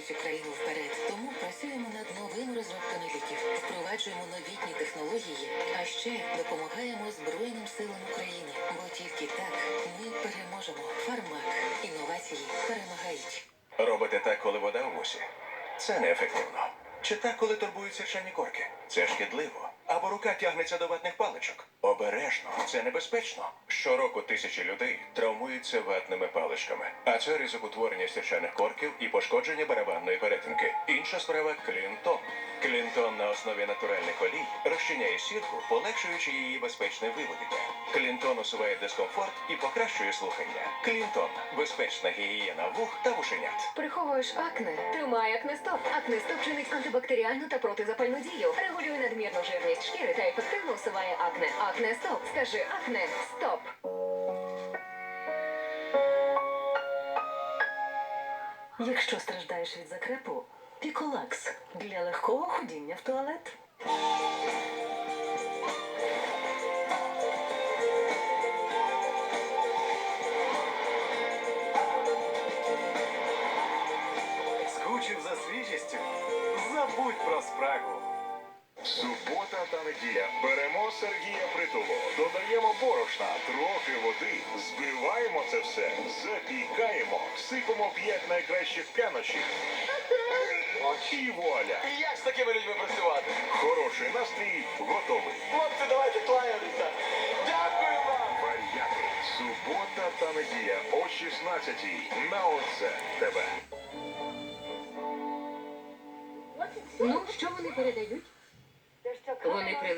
рухають країну вперед. Тому працюємо над новими розробками ліків, впроваджуємо новітні технології, а ще допомагаємо Збройним силам України. Бо тільки так ми переможемо. Фармак. Інновації перемагають. Робите так, коли вода у вусі. Це неефективно. Чи так, коли турбуються чайні корки? Це шкідливо. Або рука тягнеться до ватних паличок. Обережно, це небезпечно. Щороку тисячі людей травмуються ватними паличками. А це ризик утворення сірчаних корків і пошкодження барабанної перетинки. Інша справа клінтон. Клінтон на основі натуральних олій розчиняє сірку, полегшуючи її безпечне виведення. Клінтон усуває дискомфорт і покращує слухання. Клінтон безпечна гігієна вух та вушенят. Приховуєш акне? Тримай акнестоп. Акнестоп чинить антибактеріальну та протизапальну дію. Регулює надмірну жирність шкіри та ефективно усуває акне. Акнестоп. Скажи акне. Стоп. Якщо страждаєш від закрепу, піколакс для легкого ходіння в туалет. Скучив за свіжістю? Забудь про спрагу. Субота та неділя. Беремо Сергія Притулу, додаємо борошна, трохи води, збиваємо це все, запікаємо, сипемо п'ять найкращих прянощів. І вуаля! Як з такими людьми працювати? Хороший настрій готовий. Хлопці, давайте клаємося. Дякую вам! Вар'яти. Субота та неділя о 16-й. На оце тебе. Ну, що вони передають? Вони прилетіли.